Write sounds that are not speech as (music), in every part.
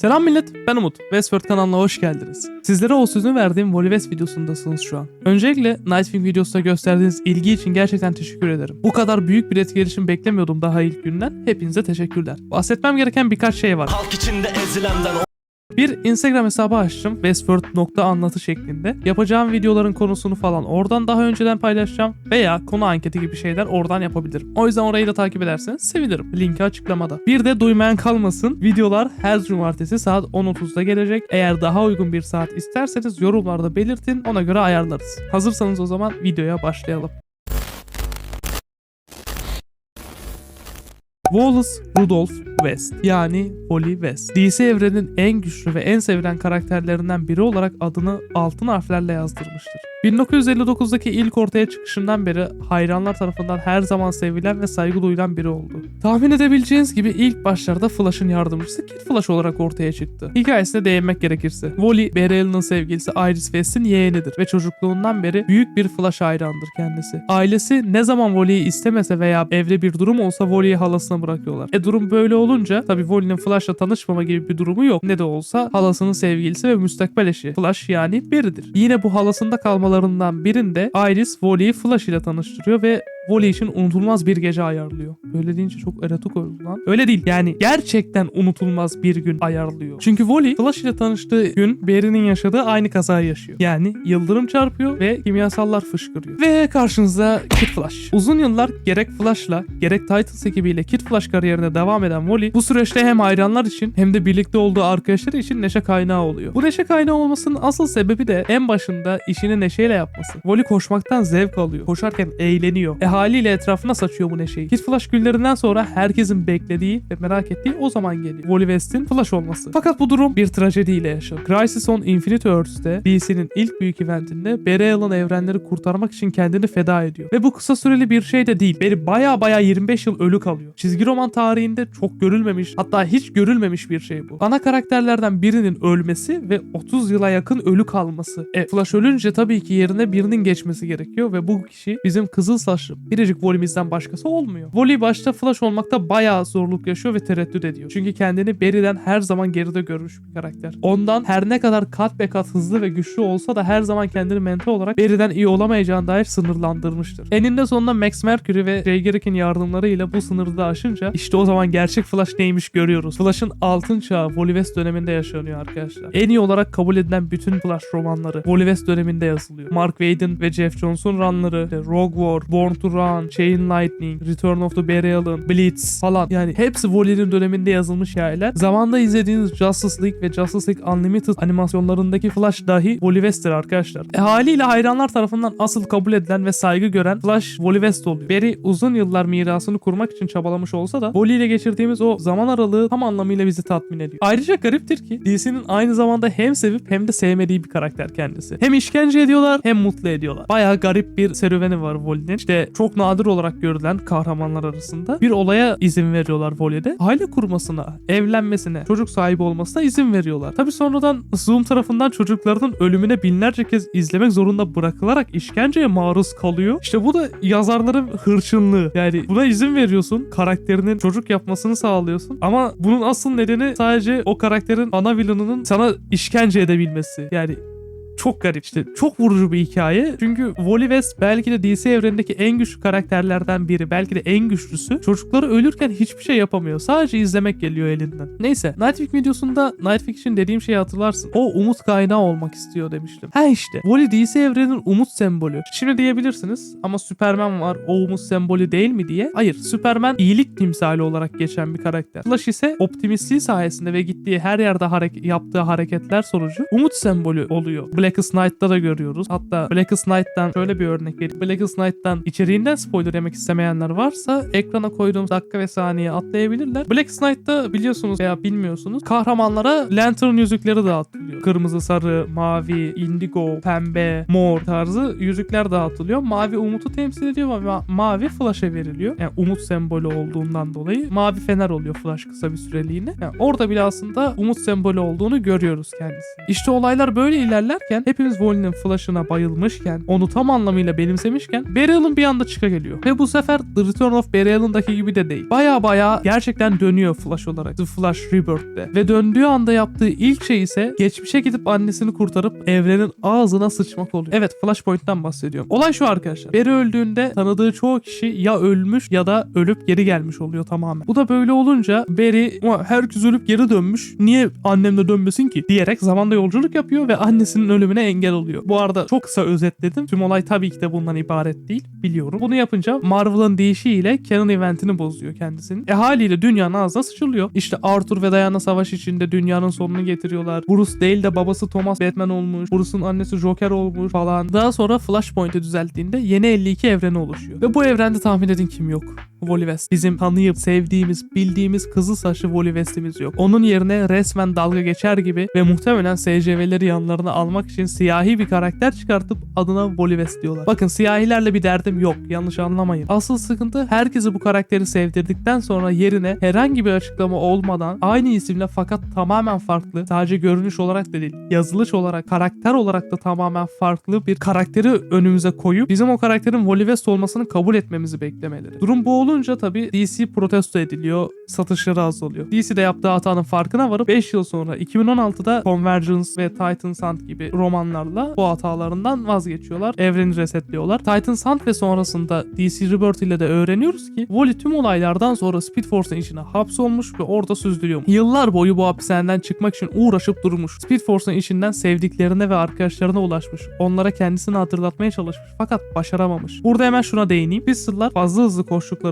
Selam millet, ben Umut. Westworld kanalına hoş geldiniz. Sizlere o sözünü verdiğim Voliwest videosundasınız şu an. Öncelikle Nightwing videosuna gösterdiğiniz ilgi için gerçekten teşekkür ederim. Bu kadar büyük bir etkileşim beklemiyordum daha ilk günden. Hepinize teşekkürler. Bahsetmem gereken birkaç şey var. Halk içinde ezilenden Bir Instagram hesabı açtım westworld.anlatı şeklinde. Yapacağım videoların konusunu falan oradan daha önceden paylaşacağım veya konu anketi gibi şeyler oradan yapabilirim. O yüzden orayı da takip ederseniz sevinirim. Linki açıklamada. Bir de duymayan kalmasın. Videolar her cumartesi saat 10.30'da gelecek. Eğer daha uygun bir saat isterseniz yorumlarda belirtin. Ona göre ayarlarız. Hazırsanız o zaman videoya başlayalım. Wallace Rudolph West yani Wally West. DC evrenin en güçlü ve en sevilen karakterlerinden biri olarak adını altın harflerle yazdırmıştır. 1959'daki ilk ortaya çıkışından beri hayranlar tarafından her zaman sevilen ve saygı duyulan biri oldu. Tahmin edebileceğiniz gibi ilk başlarda Flash'ın yardımcısı Kid Flash olarak ortaya çıktı. Hikayesine değinmek gerekirse. Wally, Barry Allen'ın sevgilisi Iris West'in yeğenidir ve çocukluğundan beri büyük bir Flash hayranıdır kendisi. Ailesi ne zaman Wally'yi istemese veya evde bir durum olsa Wally'yi halasına bırakıyorlar. E durum böyle olunca tabi Wally'nin Flash'la tanışmama gibi bir durumu yok. Ne de olsa halasının sevgilisi ve müstakbel eşi. Flash yani biridir. Yine bu halasında kalmalarından birinde Iris Wally'yi Flash ile tanıştırıyor ve Wally için unutulmaz bir gece ayarlıyor. Böyle deyince çok erotik oldu lan. Öyle değil yani gerçekten unutulmaz bir gün ayarlıyor. Çünkü Wally Flash ile tanıştığı gün Barry'nin yaşadığı aynı kazayı yaşıyor. Yani yıldırım çarpıyor ve kimyasallar fışkırıyor. Ve karşınızda Kid Flash. Uzun yıllar gerek Flash'la gerek Titans ekibiyle Kid Flash kariyerine devam eden Wally bu süreçte hem hayranlar için hem de birlikte olduğu arkadaşları için neşe kaynağı oluyor. Bu neşe kaynağı olmasının asıl sebebi de en başında işini neşeyle yapması. Wally koşmaktan zevk alıyor. Koşarken eğleniyor. E haliyle etrafına saçıyor bu neşeyi. Kid Flash günlerinden sonra herkesin beklediği ve merak ettiği o zaman geliyor. Wally West'in Flash olması. Fakat bu durum bir trajediyle yaşanıyor. Crisis on Infinite Earths'te DC'nin ilk büyük eventinde Barry Allen evrenleri kurtarmak için kendini feda ediyor. Ve bu kısa süreli bir şey de değil. Barry baya baya 25 yıl ölü kalıyor. Çizgi roman tarihinde çok görülmemiş hatta hiç görülmemiş bir şey bu. Ana karakterlerden birinin ölmesi ve 30 yıla yakın ölü kalması. E Flash ölünce tabii ki yerine birinin geçmesi gerekiyor ve bu kişi bizim kızıl saçlı biricik Wally'mizden başkası olmuyor. Wally başta Flash olmakta bayağı zorluk yaşıyor ve tereddüt ediyor. Çünkü kendini Barry'den her zaman geride görmüş bir karakter. Ondan her ne kadar kat be kat hızlı ve güçlü olsa da her zaman kendini mental olarak Barry'den iyi olamayacağına dair sınırlandırmıştır. Eninde sonunda Max Mercury ve Jay Garrick'in yardımlarıyla bu sınırı da aşınca işte o zaman gerçek Flash neymiş görüyoruz. Flash'ın altın çağı Wally West döneminde yaşanıyor arkadaşlar. En iyi olarak kabul edilen bütün Flash romanları Wally West döneminde yazılıyor. Mark Waid'in ve Jeff Johnson runları, işte Rogue War, Born to Run, Chain Lightning, Return of the Barry Allen, Blitz falan yani hepsi Wally'nin döneminde yazılmış hikayeler. Zamanda izlediğiniz Justice League ve Justice League Unlimited animasyonlarındaki Flash dahi Wally West'tir arkadaşlar. E haliyle hayranlar tarafından asıl kabul edilen ve saygı gören Flash Wally West oluyor. Barry uzun yıllar mirasını kurmak için çabalamış olsa da Wally ile geçirdiğimiz o zaman aralığı tam anlamıyla bizi tatmin ediyor. Ayrıca gariptir ki DC'nin aynı zamanda hem sevip hem de sevmediği bir karakter kendisi. Hem işkence ediyorlar hem mutlu ediyorlar. Bayağı garip bir serüveni var Wally'nin. İşte çok nadir olarak görülen kahramanlar arasında bir olaya izin veriyorlar Wally'de. Aile kurmasına, evlenmesine, çocuk sahibi olmasına izin veriyorlar. Tabi sonradan Zoom tarafından çocuklarının ölümüne binlerce kez izlemek zorunda bırakılarak işkenceye maruz kalıyor. İşte bu da yazarların hırçınlığı. Yani buna izin veriyorsun. Karakterinin çocuk yapmasını sağlıyorsun. Ama bunun asıl nedeni sadece o karakterin ana villainının sana işkence edebilmesi. Yani çok garip işte çok vurucu bir hikaye. Çünkü Wally West belki de DC evrenindeki en güçlü karakterlerden biri. Belki de en güçlüsü. Çocukları ölürken hiçbir şey yapamıyor. Sadece izlemek geliyor elinden. Neyse Nightwing videosunda Nightwing için dediğim şeyi hatırlarsın. O umut kaynağı olmak istiyor demiştim. Ha işte Wally DC evreninin umut sembolü. Şimdi diyebilirsiniz ama Superman var o umut sembolü değil mi diye. Hayır Superman iyilik timsali olarak geçen bir karakter. Flash ise optimistliği sayesinde ve gittiği her yerde hareket yaptığı hareketler sonucu umut sembolü oluyor. Blackest Night'ta da görüyoruz. Hatta Blackest Night'tan şöyle bir örnek vereyim. Blackest Night'tan içeriğinden spoiler yemek istemeyenler varsa ekrana koyduğum dakika ve saniye atlayabilirler. Blackest Night'ta biliyorsunuz veya bilmiyorsunuz kahramanlara lantern yüzükleri dağıtılıyor. Kırmızı, sarı, mavi, indigo, pembe, mor tarzı yüzükler dağıtılıyor. Mavi umutu temsil ediyor ma- mavi Flash'a veriliyor. Yani umut sembolü olduğundan dolayı mavi fener oluyor Flash kısa bir süreliğine. Yani orada bile aslında umut sembolü olduğunu görüyoruz kendisini. İşte olaylar böyle ilerlerken derken hepimiz Wally'nin flash'ına bayılmışken onu tam anlamıyla benimsemişken Barry Allen bir anda çıka geliyor. Ve bu sefer The Return of Barry Allen'daki gibi de değil. Baya baya gerçekten dönüyor Flash olarak. The Flash Rebirth'te. Ve döndüğü anda yaptığı ilk şey ise geçmişe gidip annesini kurtarıp evrenin ağzına sıçmak oluyor. Evet Flashpoint'ten bahsediyorum. Olay şu arkadaşlar. Barry öldüğünde tanıdığı çoğu kişi ya ölmüş ya da ölüp geri gelmiş oluyor tamamen. Bu da böyle olunca Barry "Ulan herkes ölüp geri dönmüş. Niye annem de dönmesin ki? Diyerek zamanda yolculuk yapıyor ve annesinin ölümüne engel oluyor. Bu arada çok kısa özetledim. Tüm olay tabii ki de bundan ibaret değil. Biliyorum. Bunu yapınca Marvel'ın deyişiyle Canon eventini bozuyor kendisinin. E haliyle dünyanın ağzına sıçılıyor. İşte Arthur ve Diana savaş içinde dünyanın sonunu getiriyorlar. Bruce değil de babası Thomas Batman olmuş. Bruce'un annesi Joker olmuş falan. Daha sonra Flashpoint'i düzelttiğinde yeni 52 evreni oluşuyor. Ve bu evrende tahmin edin kim yok? West. Bizim tanıyıp sevdiğimiz, bildiğimiz kızıl saçlı Wally West'imiz yok. Onun yerine resmen dalga geçer gibi ve muhtemelen SCV'leri yanlarına almak için siyahi bir karakter çıkartıp adına West diyorlar. Bakın siyahilerle bir derdim yok. Yanlış anlamayın. Asıl sıkıntı herkesi bu karakteri sevdirdikten sonra yerine herhangi bir açıklama olmadan aynı isimle fakat tamamen farklı sadece görünüş olarak da değil yazılış olarak karakter olarak da tamamen farklı bir karakteri önümüze koyup bizim o karakterin West olmasını kabul etmemizi beklemeleri. Durum bu olunca tabii DC protesto ediliyor. Satışları azalıyor. DC de yaptığı hatanın farkına varıp 5 yıl sonra 2016'da Convergence ve Titan Hunt gibi romanlarla bu hatalarından vazgeçiyorlar. Evreni resetliyorlar. Titan Hunt ve sonrasında DC Rebirth ile de öğreniyoruz ki Wally tüm olaylardan sonra Speed Force'un içine hapsolmuş ve orada süzdürüyormuş. Yıllar boyu bu hapishaneden çıkmak için uğraşıp durmuş. Speed Force'un içinden sevdiklerine ve arkadaşlarına ulaşmış. Onlara kendisini hatırlatmaya çalışmış fakat başaramamış. Burada hemen şuna değineyim. Pistol'lar fazla hızlı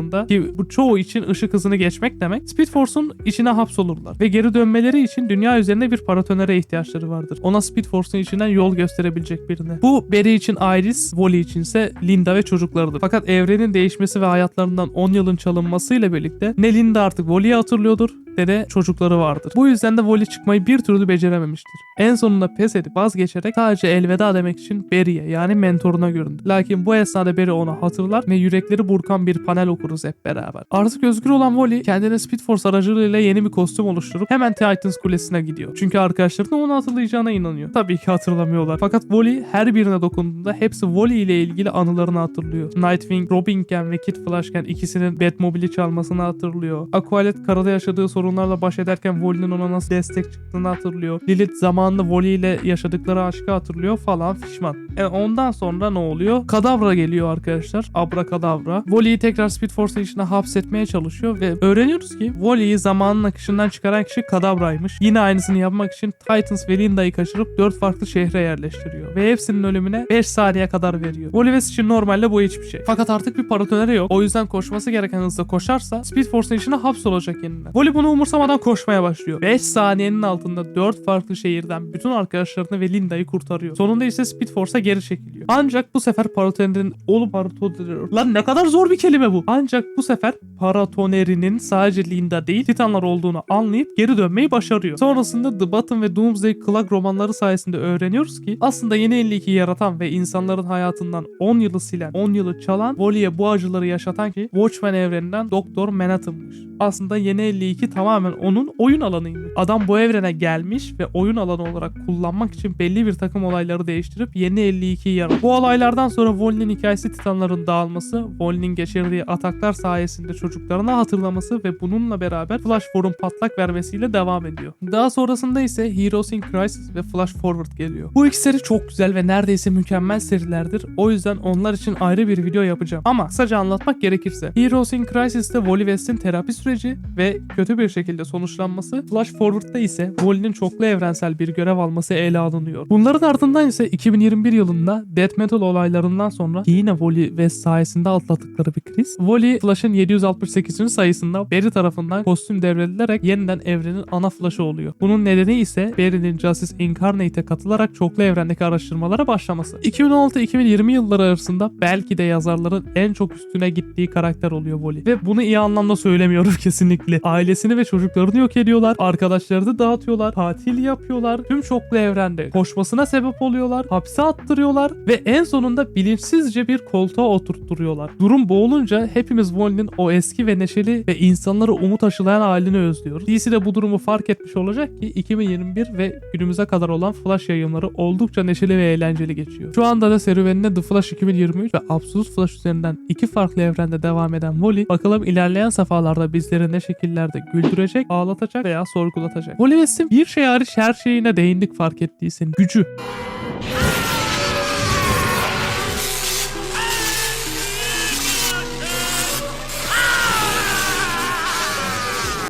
koştuklarında ki bu çoğu için ışık hızını geçmek demek. Speed Force'un içine hapsolurlar ve geri dönmeleri için dünya üzerinde bir paratonere ihtiyaçları vardır. Ona Speed Force'un içinden yol gösterebilecek birine. Bu Barry için Iris, Wally içinse Linda ve çocuklarıdır. Fakat evrenin değişmesi ve hayatlarından 10 yılın çalınmasıyla birlikte ne Linda artık Wally'yi hatırlıyordur ne de çocukları vardır. Bu yüzden de Wally çıkmayı bir türlü becerememiştir. En sonunda pes edip vazgeçerek sadece elveda demek için Barry'e yani mentoruna göründü. Lakin bu esnada Barry onu hatırlar ve yürekleri burkan bir panel okuruz hep beraber. Artık özgür olan Wally kendine Speed Force aracılığıyla yeni bir kostüm oluşturup hemen Titans Kulesi'ne gidiyor. Çünkü arkadaşlarının onu hatırlayacağına inanıyor. Tabii ki hatırlamıyorlar. Fakat Wally her birine dokunduğunda hepsi Wally ile ilgili anılarını hatırlıyor. Nightwing, Robinken ve Kid Flashken ikisinin Batmobile'i çalmasını hatırlıyor. Aqualet karada yaşadığı sorunlarla baş ederken Wally'nin ona nasıl destek çıktığını hatırlıyor. Lilith zamanında Wally ile yaşadıkları aşkı hatırlıyor falan fişman. E ondan sonra ne oluyor? Kadavra geliyor arkadaşlar. Abrakadavra. Wally'yi tekrar Speed Force'un içine hapsetmeye çalışıyor ve öğreniyoruz ki Wally'yi zamanın akışından çıkaran kişi Kadavra'ymış. Yine aynısını yapmak için Titans ve Linda'yı kaçırıp 4 farklı şehre yerleştiriyor. Ve hepsinin ölümüne 5 saniye kadar veriyor. Wally West için normalde bu hiçbir şey. Fakat artık bir paratoneri yok. O yüzden koşması gereken hızda koşarsa Speed Force'un içine hapsolacak yeniden. Wally bunu umursamadan koşmaya başlıyor. 5 saniyenin altında 4 farklı şehirden bütün arkadaşlarını ve Linda'yı kurtarıyor. Sonunda ise Speed Force'a geri çekiliyor. Ancak bu sefer paratonerin olup paratoner... Lan ne kadar zor bir kelime bu. Ancak bu sefer paratonerinin sadece Linda değil Titanlar olduğunu anlayıp geri dönmeyi başarıyor. Sonrasında The Bottom ve Doomsday Clock romanları sayesinde öğreniyoruz ki aslında yeni 52'yi yaratan ve insanların hayatından 10 yılı silen, 10 yılı çalan, Wally'e bu acıları yaşatan ki Watchmen evreninden Doktor Manhattan'mış. Aslında yeni 52 tamamen onun oyun alanıymış. Adam bu evrene gelmiş ve oyun alanı olarak kullanmak için belli bir takım olayları değiştirip yeni 52'yi yaratıyor. Bu olaylardan sonra Wally'nin hikayesi Titanların dağılması, Wally'nin geçirdiği ataklar sayesinde çocuklarına hatırlaması ve bununla beraber Flash For'un patlak vermesiyle devam ediyor. Daha sonrasında ise Heroes in Crisis ve Flash Forward geliyor. Bu iki seri çok güzel ve neredeyse mükemmel serilerdir. O yüzden onlar için ayrı bir video yapacağım. Ama kısaca anlatmak gerekirse Heroes in Crisis'te Wally West'in terapi süreci ve kötü bir şekilde sonuçlanması, Flash Forward'da ise Wally'nin çoklu evrensel bir görev alması ele alınıyor. Bunların ardından ise 2021 yılında Death Metal olaylarından sonra yine Wally West sayesinde atlattıkları bir kriz. Wally Flash'ın 768. sayısında Barry tarafından kostüm devredilerek yeniden evrenin ana Flash'ı oluyor. Bunun nedeni ise Barry'nin Justice Incarnate'e katılarak çoklu evrendeki araştırmalara başlaması. 2016-2020 yılları arasında belki de yazarların en çok üstüne gittiği karakter oluyor Wally. Ve bunu iyi anlamda söylemiyorum (laughs) kesinlikle. Ailesini ve çocuklarını yok ediyorlar. Arkadaşlarını dağıtıyorlar. Tatil yapıyorlar. Tüm çoklu evrende koşmasına sebep oluyorlar. Hapse attırıyorlar. Ve en sonunda bilinçsizce bir koltuğa oturtturuyorlar. Durum bu olunca hepimiz Wolverine'in o eski ve neşeli ve insanlara umut aşılayan halini özlüyoruz. DC de bu durumu fark etmiş olacak ki 2021 ve günümüze kadar olan Flash yayınları oldukça neşeli ve eğlenceli geçiyor. Şu anda da serüvenine The Flash 2023 ve Absolute Flash üzerinden iki farklı evrende devam eden Wally bakalım ilerleyen safhalarda bizleri ne şekillerde güldürecek, ağlatacak veya sorgulatacak. West'in bir şey hariç her şeyine değindik fark ettiysen gücü.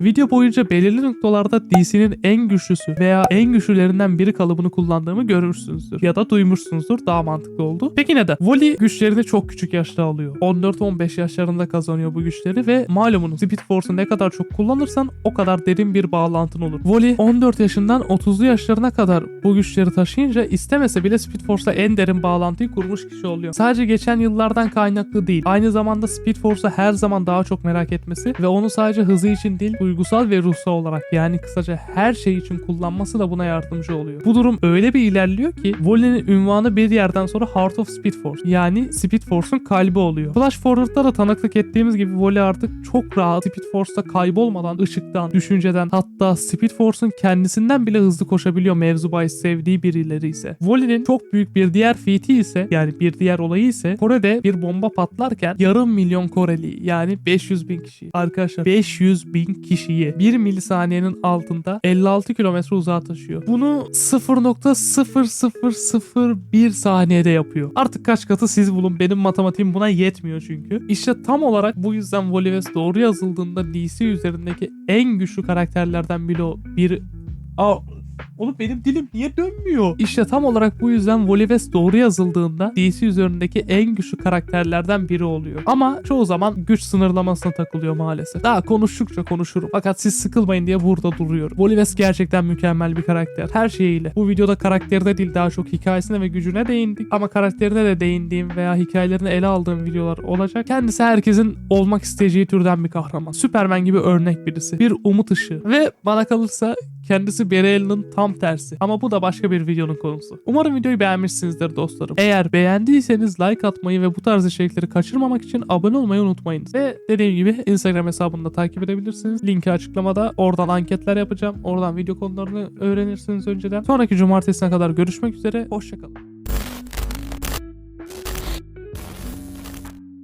Video boyunca belirli noktalarda DC'nin en güçlüsü veya en güçlülerinden biri kalıbını kullandığımı görürsünüzdür. Ya da duymuşsunuzdur daha mantıklı oldu. Peki neden? Wally güçlerini çok küçük yaşta alıyor. 14-15 yaşlarında kazanıyor bu güçleri ve malumunuz Speed Force'u ne kadar çok kullanırsan o kadar derin bir bağlantın olur. Wally 14 yaşından 30'lu yaşlarına kadar bu güçleri taşıyınca istemese bile Speed Force'la en derin bağlantıyı kurmuş kişi oluyor. Sadece geçen yıllardan kaynaklı değil. Aynı zamanda Speed Force'u her zaman daha çok merak etmesi ve onu sadece hızı için değil duygusal ve ruhsal olarak yani kısaca her şey için kullanması da buna yardımcı oluyor. Bu durum öyle bir ilerliyor ki Wallen'in ünvanı bir yerden sonra Heart of Speed Force yani Speed Force'un kalbi oluyor. Flash Forward'da da tanıklık ettiğimiz gibi Wally artık çok rahat Speed Force'ta kaybolmadan ışıktan, düşünceden hatta Speed Force'un kendisinden bile hızlı koşabiliyor mevzu bahis sevdiği birileri ise. Wally'nin çok büyük bir diğer feat'i ise yani bir diğer olayı ise Kore'de bir bomba patlarken yarım milyon Koreli yani 500 bin kişi arkadaşlar 500 bin kişiyi 1 milisaniyenin altında 56 kilometre uzağa taşıyor. Bunu 0.0001 saniyede yapıyor. Artık kaç katı siz bulun benim matematiğim buna yetmiyor çünkü. İşte tam olarak bu yüzden Wally doğru yazıldığında DC üzerindeki en güçlü karakterlerden biri o. Bir... Aa, Oğlum benim dilim niye dönmüyor? İşte tam olarak bu yüzden West doğru yazıldığında DC üzerindeki en güçlü karakterlerden biri oluyor. Ama çoğu zaman güç sınırlamasına takılıyor maalesef. Daha konuştukça konuşurum. Fakat siz sıkılmayın diye burada duruyorum. West gerçekten mükemmel bir karakter. Her şeyiyle. Bu videoda karakterine değil daha çok hikayesine ve gücüne değindik. Ama karakterine de değindiğim veya hikayelerini ele aldığım videolar olacak. Kendisi herkesin olmak isteyeceği türden bir kahraman. Superman gibi örnek birisi. Bir umut ışığı. Ve bana kalırsa kendisi Barry Allen'ın tam tersi. Ama bu da başka bir videonun konusu. Umarım videoyu beğenmişsinizdir dostlarım. Eğer beğendiyseniz like atmayı ve bu tarz içerikleri kaçırmamak için abone olmayı unutmayınız. Ve dediğim gibi Instagram hesabını da takip edebilirsiniz. Linki açıklamada. Oradan anketler yapacağım. Oradan video konularını öğrenirsiniz önceden. Sonraki cumartesine kadar görüşmek üzere. Hoşçakalın.